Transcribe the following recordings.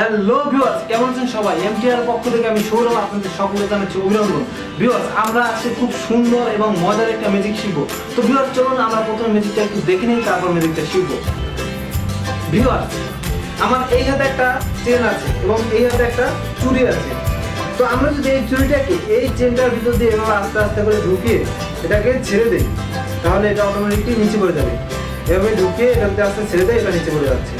Hello viewers, কেমন আছেন সবাই? এমটিআর পক্ষ থেকে আমি সৌরভ আপনাদের সকলে জানাচ্ছি অভিনন্দন। ভিউয়ার্স, আমরা আজকে খুব সুন্দর এবং মজার একটা ম্যাজিক শিখব। তো ভিউয়ার্স, চলুন আমরা প্রথমে ম্যাজিকটা একটু দেখে নিই, তারপর ম্যাজিকটা শিখব। ভিউয়ার্স, আমার এই হাতে একটা চেন আছে এবং এই হাতে একটা চুড়ি আছে। তো আমরা যদি এই চুড়িটাকে এই চেনটার ভিতর দিয়ে এভাবে আস্তে আস্তে করে ঢুকিয়ে এটাকে ছেড়ে দিই, তাহলে এটা অটোমেটিকলি নিচে পড়ে যাবে। এভাবে ঢুকিয়ে এটাকে আস্তে ছেড়ে দেয়, এটা নিচে পড়ে যাচ্ছে।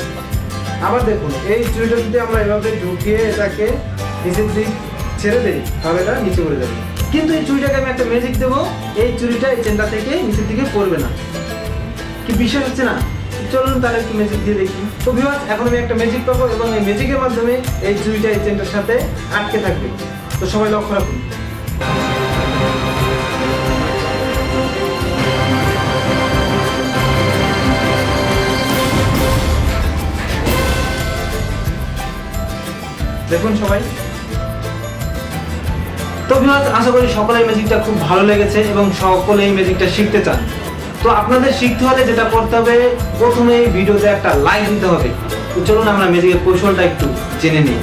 আবার দেখুন, এই চুড়িটা যদি আমরা এভাবে ঢুকিয়ে এটাকে নিচের দিক ছেড়ে দিই, তাহলে এটা নিচে পড়ে যাবে। কিন্তু এই চুড়িটাকে আমি একটা ম্যাজিক দেবো, এই চুড়িটা এই চেনটা থেকে নিচের দিকে পড়বে না। কি বিশ্বাস হচ্ছে না? চলুন তাহলে একটু ম্যাজিক দিয়ে দেখি। তো ভিউয়ার্স এখন আমি একটা ম্যাজিক পাবো এবং এই ম্যাজিকের মাধ্যমে এই চুড়িটা এই চেনটার সাথে আটকে থাকবে। তো সবাই লক্ষ্য রাখুন। দেখুন সবাই। তো ভিউয়ার্স আশা করি সকলেই ম্যাজিকটা খুব ভালো লেগেছে এবং সকলে এই ম্যাজিকটা শিখতে চান। তো আপনাদের শিখতে হলে যেটা করতে হবে, প্রথমে ভিডিওতে একটা লাইক দিতে হবে। তো চলুন আমরা ম্যাজিকের কৌশলটা একটু জেনে নিই।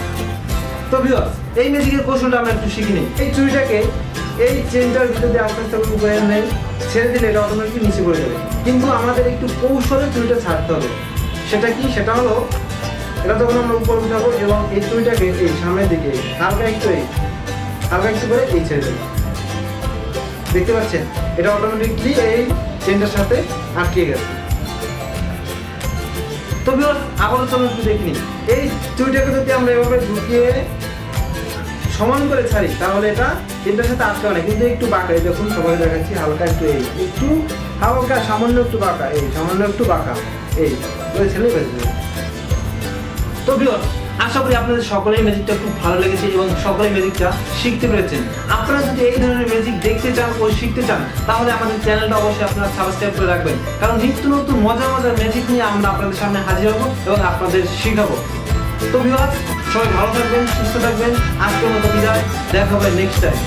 তো ভিউয়ার্স এই ম্যাজিকের কৌশলটা আমরা একটু শিখে নিই। এই চুড়িটাকে এই চেনটার ভিতর দিয়ে আস্তে আস্তে উপরে নেই ছেড়ে দিলে এটা অটোমেটিক নিচে পড়ে যাবে। কিন্তু আমাদের একটু কৌশলে চুড়িটা ছাড়তে হবে। সেটা কি? সেটা হলো এটা যখন আমরা উপরে উঠাবো এবং এই চুড়িটাকে এই সামনের দিকে, হালকা একটু এই, হালকা একটু করে এই ছেড়ে দেবো। দেখতে পাচ্ছেন? এটা অটোমেটিকলি এই চেনটার সাথে আটকে গেছে। তো ভিউয়ার্স আবারও চলুন একটু দেখিনি এই চুড়িটাকে যদি আমরা এভাবে ঢুকিয়ে সমান করে ছাড়ি, তাহলে এটা চেনটার সাথে আটকে না। কিন্তু একটু বাঁকা, এই দেখুন সবাই দেখাচ্ছি, হালকা একটু এই, একটু হালকা, সামান্য একটু বাঁকা, এই, সামান্য একটু বাঁকা, এই ছেলে বেঁচে যাবে তো ভিউয়ার্স আশা করি আপনাদের সকলেই ম্যাজিকটা খুব ভালো লেগেছে এবং সকলেই ম্যাজিকটা শিখতে পেরেছেন। আপনারা যদি এই ধরনের ম্যাজিক দেখতে চান ও শিখতে চান, তাহলে আমাদের চ্যানেলটা অবশ্যই আপনারা সাবস্ক্রাইব করে রাখবেন। কারণ নিত্য নতুন মজার মজার ম্যাজিক নিয়ে আমরা আপনাদের সামনে হাজির হব এবং আপনাদের শিখাবো। তো ভিউয়ার্স সবাই ভালো থাকবেন, সুস্থ থাকবেন। আজকের মতো বিদায়, দেখা হবে নেক্সট টাইম